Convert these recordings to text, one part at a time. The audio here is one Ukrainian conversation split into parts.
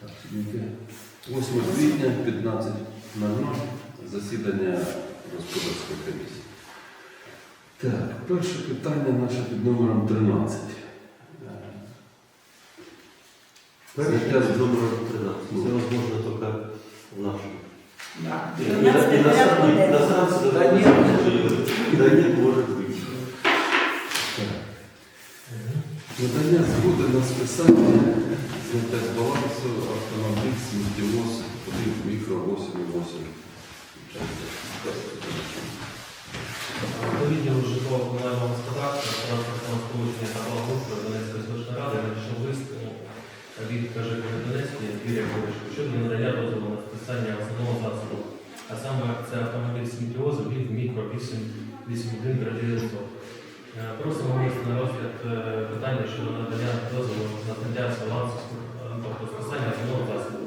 Так, сьогодні 8 квітня, 15.00, засідання господарської комісії. Так, перше питання наше під номером 13. Заняття з номером 13. Це можна тільки в нашому. Да. Да ні. Да ні, може бути. Надання згоди на списання е, від КЖК Донецької Юрія Ковичка щодо надання дозволу на списання основного засобу. А саме це автомобіль сміттєвоз від мікро 881 900. Е, Просимо винести на розгляд е, питання щодо надання дозволу на з балансу, е, тобто списання основного засобу.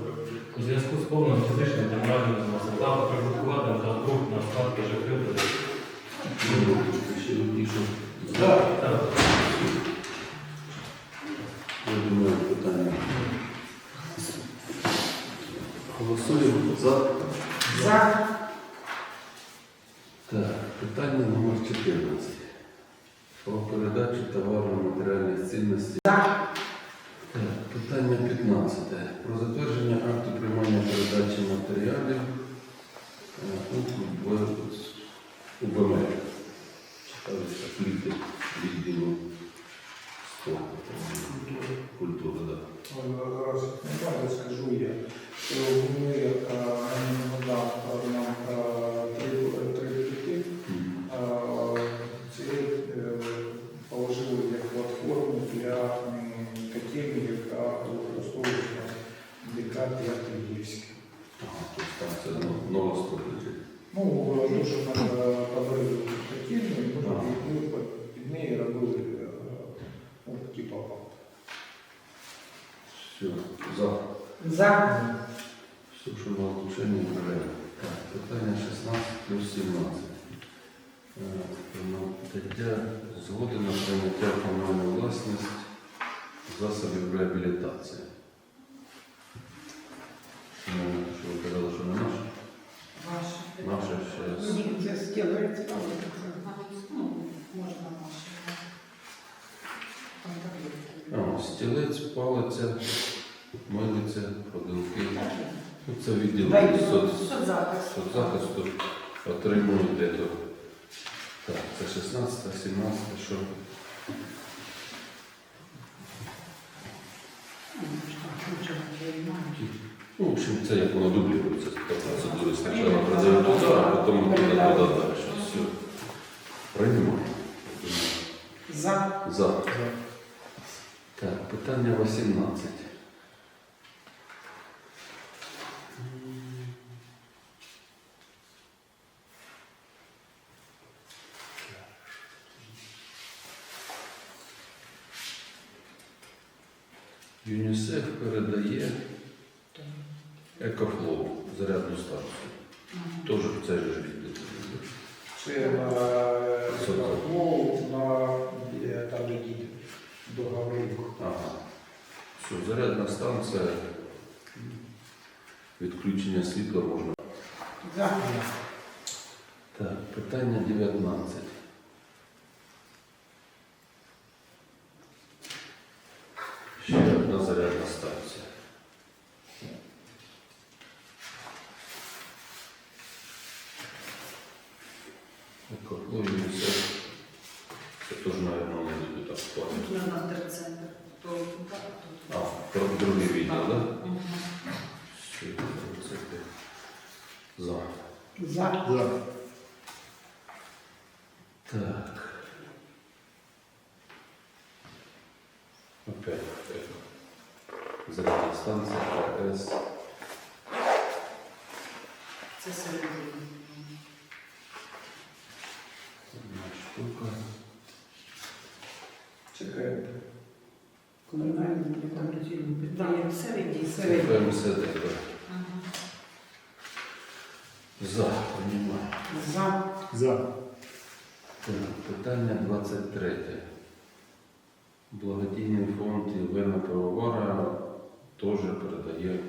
У зв'язку з повним фізичним та моральним зносом та прибуткуватим та на склад КЖК Донецької. Ще більше. Так. Я думаю, питання. Голосуємо за. За. Так, питання номер 14. Про передачу товарно матеріальної цінності. Так, Питання 15. Про затвердження акту приймання передачі матеріалів е, у БМР. Читалися пліти відділу 100. За. На улучшення беремо. Так, питання 16 плюс 17. Е, Надання згоди на прийняття в власність засобів реабілітації. Ну, Що ви казали, що не наше? Ваше. Наше ще. Це. Ну, можна наше. Стілець, палиця, Так, Ну, Це відділ Дай, соц... Соцзахист. соцзахисту отримують ето. Так, це 16, 17, що? Ну, в общем, це як воно дублюється. По процедурі спочатку продають туди, а потім туди далі. Все. Приймемо. За. За. Так, питання 18. ЮНІСЕФ передає екофлоу зарядну станцію. Теж в цей же відділ. Це на Соколову, на е, там де діти договорів. Ага. Все, зарядна станція. Відключення світла можна. Так, питання 19. Ще одна зарядна станція. Екофло, ЮНІСЕФ. Це теж, мабуть, вони будуть так складно. Тут на нас терцентр. То так, А, тут. про другий відділ, так? Да? Мгм. Все, це ти. За. За. Так. Опять это. Зарядная станция АЭС. Це середина. Штука. Чекай. Комунальне некомерційне Так, підприємство. середина. Середнє. ФМСД. За. Понимаю. За. За. Так, питання 23. Благодійний фонд Євгена Пивовара теж передає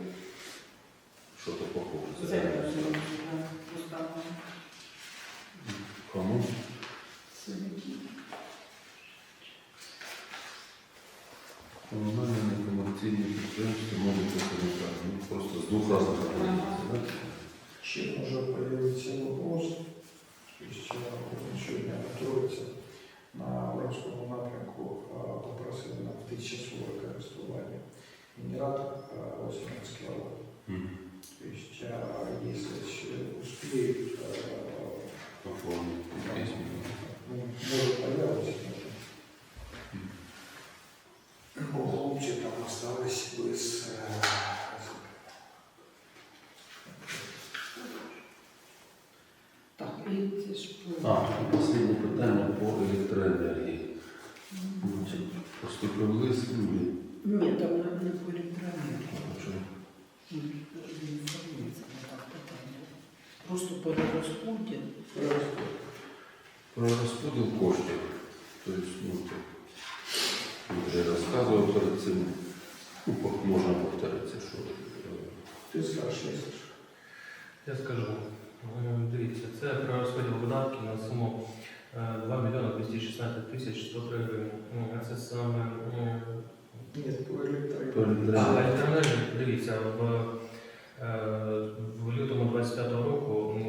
щось похоже. Землю. Кому? Селюків. Комунальні некомерційні підприємства можуть бути. Ну, просто з двох разів так? Чем уже появился вопрос, то есть э, сегодня готовится на Воронскому напрямку попросили на 1040 користування генератор а, 18 киловатт. Мгм. То есть если ще успеют, а, Оформити письмо. ну, может появится. Бо хлопці там остались без э, Так, і це ж по- А, і останнє питання по електроенергії. Значить, поступив лист, ну, він, Ні, там не, не по електроенергії. що Ні, він інформується на так питання. Просто перерозподіл. про розподіл коштів. Тобто, ну, так, я вже перед цим, ну, можна повторитися, що е, Ти скажеш, я скажу. Я скажу. Е, Дивіться, це про розподіл видатків на суму е, 2 мільйони 216 тисяч 103 гривень. Е, Це саме е, Ні, по електроенергії. дивіться, в, в лютому 25-го року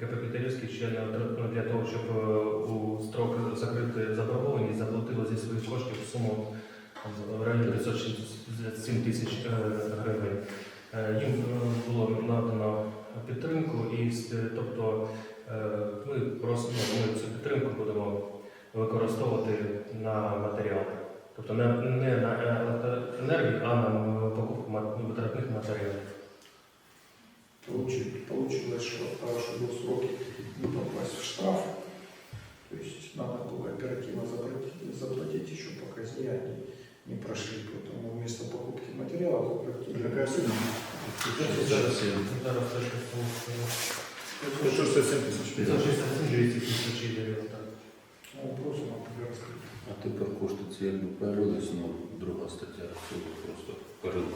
КП Пітерівський ще ну, для того, щоб у строк закрити заборгованість, заплатило зі своїх коштів суму в районі 567 тисяч е, гривень. Е, Їм е, було надано підтримку, і тобто ми просто ми цю підтримку будемо використовувати на матеріал. Тобто не, не на електроенергію, а на покупку витратних матеріалів. Получи- Получилось, что а, чтобы сроки не попасть в штраф, то есть надо оперативно заплатить, заплатить еще не не прошли, поэтому вместо покупки материала Какая сумма? Зараз є. Це щось тому, знову друга стаття розсуду просто перели.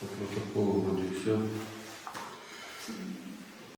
По протоколу вроді все.